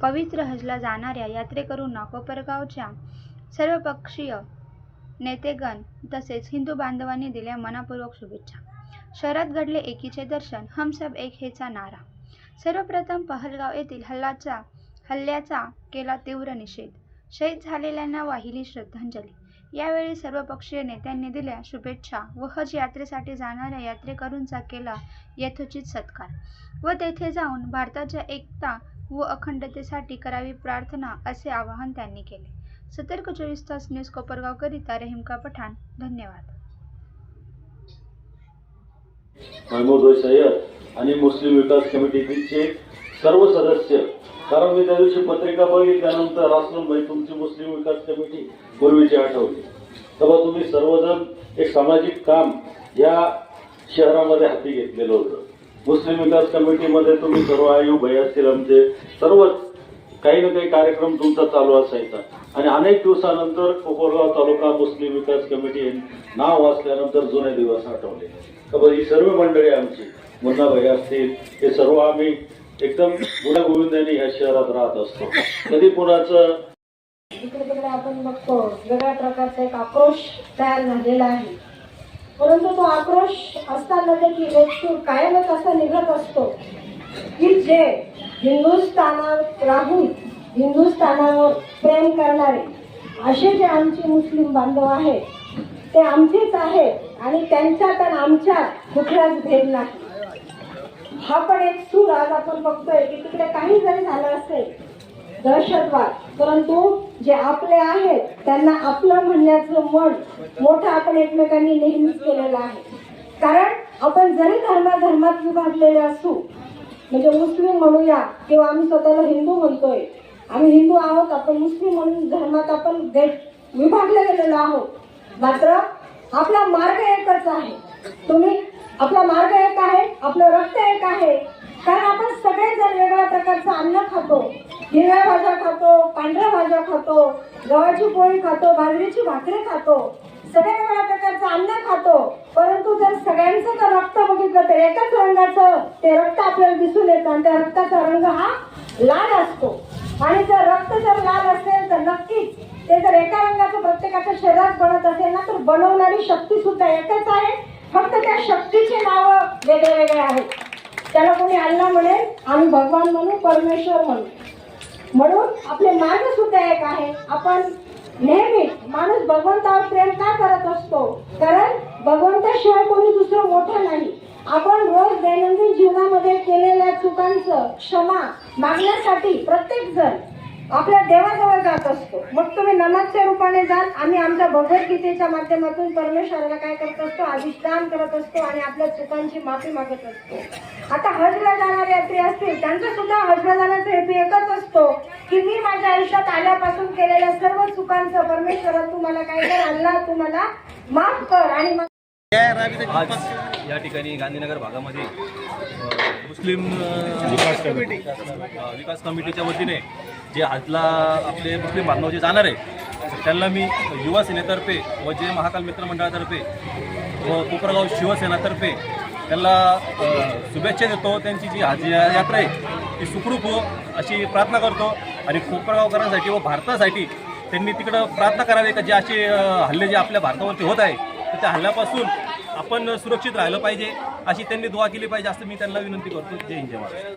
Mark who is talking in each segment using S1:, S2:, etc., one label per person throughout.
S1: पवित्र हजला जाणाऱ्या यात्रेकरूंना कोपरगावच्या सर्वपक्षीय नेतेगण तसेच हिंदू बांधवांनी दिल्या मनापूर्वक शुभेच्छा. शहरात घडले एकीचे दर्शन हम सब एक हेचा नारा. सर्वप्रथम पहलगाव येथील हल्लाचा हल्ल्याचा केला तीव्र निषेध. शहीद झालेल्यांना वाहिली श्रद्धांजली. यावेळी सर्वपक्षीय नेत्यांनी दिल्या शुभेच्छा व हज यात्रेसाठी जाणाऱ्या यात्रेकरूंचा केला यथोचित सत्कार व तेथे जाऊन भारताच्या एकता व अखंडतेसाठी करावी प्रार्थना असे आवाहन त्यांनी केले. सतर्क चोवीस तास न्यूज कोपरगावकरिता रहिमका पठाण धन्यवाद.
S2: महमूद सय्यद आणि मुस्लिम विकास कमिटीचे सर्व सदस्य कारण मी त्या दिवशी पत्रिका बघितल्यानंतर रासलून तुमची मुस्लिम विकास कमिटी पूर्वीची आठवली. तेव्हा तुम्ही सर्वजण एक सामाजिक काम या शहरामध्ये हाती घेतलेलं होतं. मुस्लिम विकास कमिटीमध्ये तुम्ही सर्व आयु भय असतील आमचे सर्वच काही ना काही कार्यक्रम तुमचा चालू असायचा. आणि अनेक दिवसानंतर कोपरगाव तालुका मुस्लिम विकास कमिटी नाव वाचल्यानंतर जुने दिवस आठवले. का बरं ही सर्व मंडळी आमची मुन्नाभाई असतील हे सर्व आम्ही एकदम गुण्यागोविंदाने ह्या शहरात राहत असतो. कधी कुणाचं
S3: इकडे तिकडे आपण बघतो वेगळ्या प्रकारचा एक आक्रोश तयार झालेला आहे. परंतु तो आक्रोश असताना देखील एक सूर कायमच असा निघत असतो की जे हिंदुस्थानात राहून हिंदुस्थानावर प्रेम करणारे असे जे आमचे मुस्लिम बांधव आहेत ते आमचेच आहेत आणि त्यांच्यात आणि आमच्यात कुठलाच भेद नाही. हा पण एक सूर आज आपण बघतोय की तिकडे काही जरी झालं असेल दहशतवाद. परंतु जे आपले आहेत त्यांना आपलं म्हणण्याचं मन मोठं आपण एकमेकांनी नेहमीच केलेलं आहे. कारण आपण जरी धर्माधर्मात विभागलेले असू म्हणजे मुस्लिम म्हणूया किंवा आम्ही स्वतःला हिंदू म्हणतोय आम्ही हिंदू आहोत आपण मुस्लिम म्हणून धर्मात आपण गे- विभागले गेलेलो आहोत. मात्र आपला मार्ग एकच आहे. तुम्ही आपला मार्ग एक आहे आपलं रक्त एक आहे. कारण आपण सगळेजण वेगळ्या प्रकारचं अन्न खातो. हिरव्या भाज्या खातो पांढऱ्या भाज्या खातो गव्हाची पोळी खातो बाजरीची भाकरी खातो सगळ्या वेगळ्या प्रकारचं अन्न खातो. परंतु जर सगळ्यांचं जर रक्त बघितलं तर एकाच रंगाचं ते रक्त आपल्याला दिसून येतं आणि त्या रक्ताचा रंग हा लाल असतो. आणि जर रक्त जर लाल असेल तर नक्कीच ते जर एका रंगाचं प्रत्येकाच्या शरीरात बनत असेल ना तर बनवणारी शक्ती सुद्धा एकच आहे. फक्त त्या शक्तीचे नाव वेगळे वेगळे आहेत. त्याला कोणी अल्ला म्हणेल आम्ही भगवान म्हणू परमेश्वर म्हणू. म्हणून आपले मार्ग सुद्धा एक आहे. आपण नेहमी माणूस भगवंतावर प्रेम का करत असतो? कारण भगवंताशिवाय कोणी दुसरं मोठं नाही. आपण रोज दैनंदिन जीवनामध्ये केलेल्या चुकांचं क्षमा मागण्यासाठी प्रत्येक जण आपल्या देवाजवळ जात असतो. मग तुम्ही नमाजच्या रूपाने जाल आम्ही आमच्या भगवद्गीतेच्या माध्यमातून परमेश्वराला काय करत असतो? अधिष्ठान करत असतो आणि आपल्या चुकांची माफी मागत असतो. आता हजला जाणारे यात्री असतील त्यांचा सुद्धा हजला जाण्याचा हेतू एकच असतो की मी माझ्या आयुष्यात आल्यापासून केलेल्या सर्व चुकांचं परमेश्वरा तुम्हाला काय कर अल्लाह तुम्हाला माफ कर आणि मग
S4: आज या ठिकाणी गांधीनगर भागामध्ये मुस्लिम विकास कमिटी. विकास कमिटीच्या वतीने जे आजला आपले मुस्लिम बांधव जे जाणार आहे त्यांना मी युवा सेनेतर्फे व जे महाकाल मित्र मंडळातर्फे व कोपरगाव शिवसेनातर्फे त्यांना शुभेच्छा देतो. त्यांची जी हाज यात्रा आहे ती सुखरूप हो अशी प्रार्थना करतो. आणि कोपरगावकरांसाठी व भारतासाठी त्यांनी तिकडं प्रार्थना करावी का जे असे हल्ले जे आपल्या भारतावरती होत आहे तर त्या हल्ल्यापासून आपण सुरक्षित राहिलं पाहिजे अशी त्यांनी दुवा केली पाहिजे असं मी त्यांना विनंती करतो. जय हिंद जय महाराज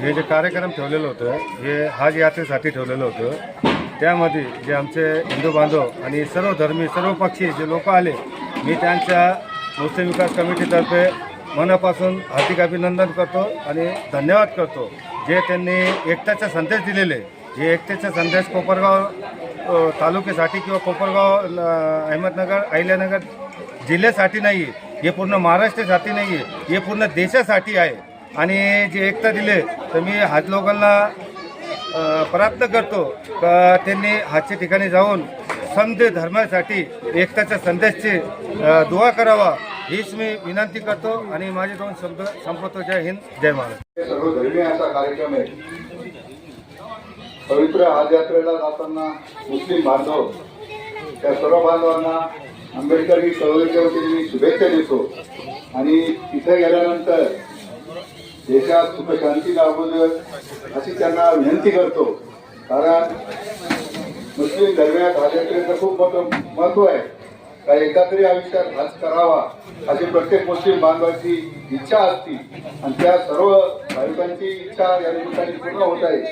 S5: हे जे कार्यक्रम ठेवलेलं होतं हे हज यात्रेसाठी ठेवलेलं होतं त्यामध्ये जे आमचे हिंदू बांधव आणि सर्व धर्मी सर्व पक्षी जे लोक आले मी त्यांच्या मुस्लिम विकास कमिटीतर्फे मनापासून हार्दिक अभिनंदन करतो आणि धन्यवाद करतो जे त्यांनी एकट्याचा संदेश दिलेले. हे एकतेचा संदेश कोपरगाव तालुक्यासाठी किंवा कोपरगाव अहमदनगर अहिल्यानगर जिल्ह्यासाठी नाही आहे हे पूर्ण महाराष्ट्रासाठी नाही आहे हे पूर्ण देशासाठी आहे. आणि जे एकता दिले तर मी हात लोकांना अ, प्रयत्न करतो. का त्यांनी हातच्या ठिकाणी जाऊन संत धर्मासाठी एकताच्या संदेशची दुवा करावा हीच मी विनंती करतो. आणि माझे दोन शब्द संपवतो जय हिंद जय महाराज
S6: हे असा कार्यक्रम आहे. पवित्र हज यात्रेला जाताना मुस्लिम बांधव त्या सर्व बांधवांना आंबेडकरी चळवळीच्या वतीने मी शुभेच्छा देतो. आणि तिथे गेल्यानंतर देशात सुखशांती लाभू अशी त्यांना विनंती करतो. कारण मुस्लिम धर्मात आल्यापर्यंत खूप मोठं महत्त्व आहे. का एकदा तरी आयुष्यात हज करावा अशी प्रत्येक मुस्लिम बांधवाची इच्छा असती. आणि त्या सर्व भाविकांची इच्छा या निमित्ताने पूर्ण होत आहे.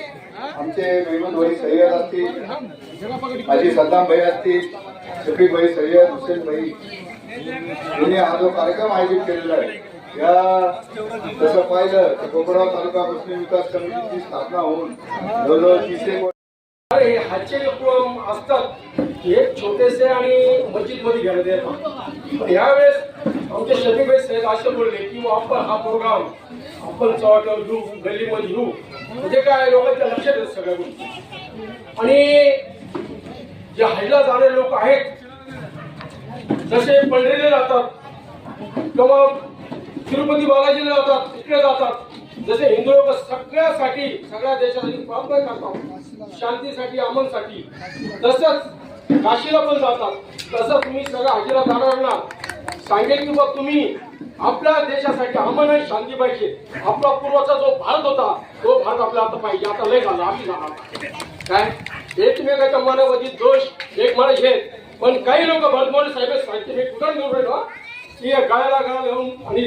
S6: आमचे मेहमद भाई सय्यद असतील माझी सद्दाम भाई असतील शफीक भाई सय्यद हुसेन भाई यांनी हा जो कार्यक्रम आयोजित केलेला आहे. या तसं पाहिलं तर कोकणाव तालुका मुस्लिम विकास समितीची स्थापना होऊन जवळजवळ
S7: हे हातचे असतात. हे छोटेसे आणि मस्जिदमध्ये घ्यायला येतात पण यावेळेस आमचे शफीक भाई साहेब असं बोलले की आपण हा प्रोग्राम आपण चौकावर घेऊ गल्लीमध्ये घेऊ. म्हणजे काय लोकांच्या लक्षात येत सगळ्या गोष्टी. आणि जे हजला जाणारे लोक आहेत जसे पंढरीला जातात किंवा तिरुपती बालाजीला जातात तिकडे जातात. जसे हिंदू लोक सगळ्यासाठी सगळ्या देशासाठी प्रार्थना करतात शांतीसाठी अमनसाठी तसंच काशीला पण जातात. तसंच तुम्ही सगळ्या हजीरा जाणाऱ्यांना सांगेल की बा तुम्ही आपल्या देशासाठी अमन आणि शांती पाहिजे. आपला पूर्वाचा जो भारत होता तो भारत आपल्या आता पाहिजे. आता लय झाला आम्ही जाणार काय? एकमेकाच्या मनामध्ये दोष एक माणूस हे पण काही लोक भरमोड साहेब साहित्य हे कुठं घेऊन राहिलो की या गळा गाळा घालून आणि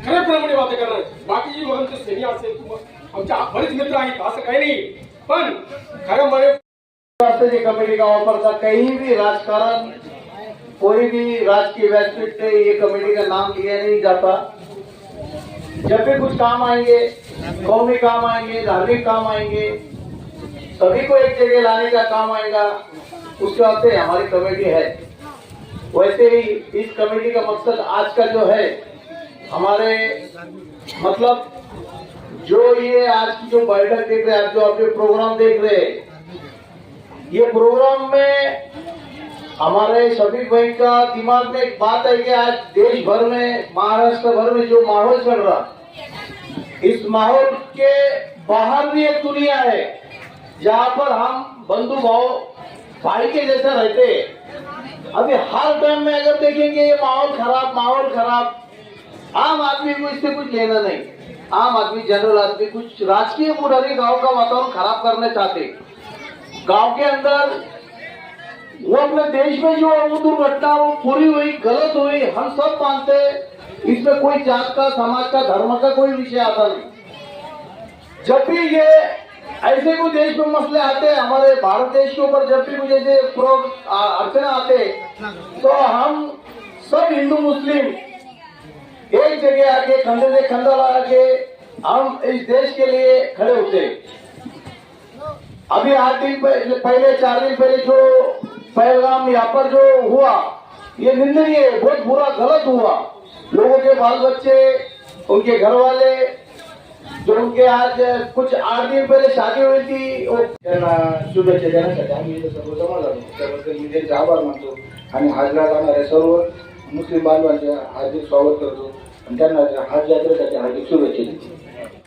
S7: खऱ्याप्रमाणे वाद करणार बाकीची लोकांचं सेनी असेल आमच्या बरेच मित्र आहेत, असं काही नाही. पण खऱ्या मने
S8: राष्ट्रीय कमेटी का ऑफ़र था कहीं भी राजकारण कोई भी राजकीय व्यासपीठ पे ये कमेटी का नाम लिया नहीं जाता. जब भी कुछ काम आएँगे, कौमी काम आएँगे, धार्मिक काम आएँगे, सभी को एक जगह लाने का काम आएगा, उसके वास्ते हमारी कमेटी है। वैसे ही इस कमेटी का मकसद आज का जो है हमारे मतलब जो ये आज की जो बैठक देख रहे हैं आज जो आपके प्रोग्राम देख रहे हैं, ये प्रोग्राम में हमारे सभी भाई का दिमाग में एक बात है कि आज देश भर में महाराष्ट्र भर में जो माहौल चल रहा, इस माहौल के बाहर भी एक दुनिया है, जहाँ पर हम बंधु भाव, भाई के जैसा रहते अभी हर टाइम में अगर देखेंगे ये माहौल खराब माहौल खराब आम आदमी को इससे कुछ लेना नहीं। आम आदमी जनरल आदमी कुछ राजकीय मुरारी गांव का वातावरण खराब करना चाहते। गांव के अंदर वो अपने देश में जो वो दुर्घटना वो पूरी हुई गलत हुई हम सब मानते इसमें कोई जात का समाज का धर्म का कोई विषय आता नहीं। जब भी ये ऐसे कोई देश में मसले आते हैं हमारे भारत देश के ऊपर जब भी कुछ ऐसे अड़चना आते तो हम सब हिंदू मुस्लिम एक जगह आके कंधे से कंधा लगा के हम इस देश के लिए खड़े होते अभी आठ दिन पहले चार दिन पहले जो पहलगाम यहाँ पर जो हुआ ये निंदनीय बहुत बुरा गलत हुआ। लोगों के बाल बच्चे उनके घर वाले जो उनके आज कुछ आठ दिन पहले शादी हुई थी वो
S6: त्यांना शुभेच्छा देण्यासाठी आम्ही सर्व जमा झालो त्याबद्दल मी त्यांचे आभार मानतो आणि हाजरा जाणाऱ्या सर्व मुस्लिम बांधवांच्या हार्दिक स्वागत करतो. आणि त्यांना हज यात्रेसाठी हार्दिक शुभेच्छा देतो.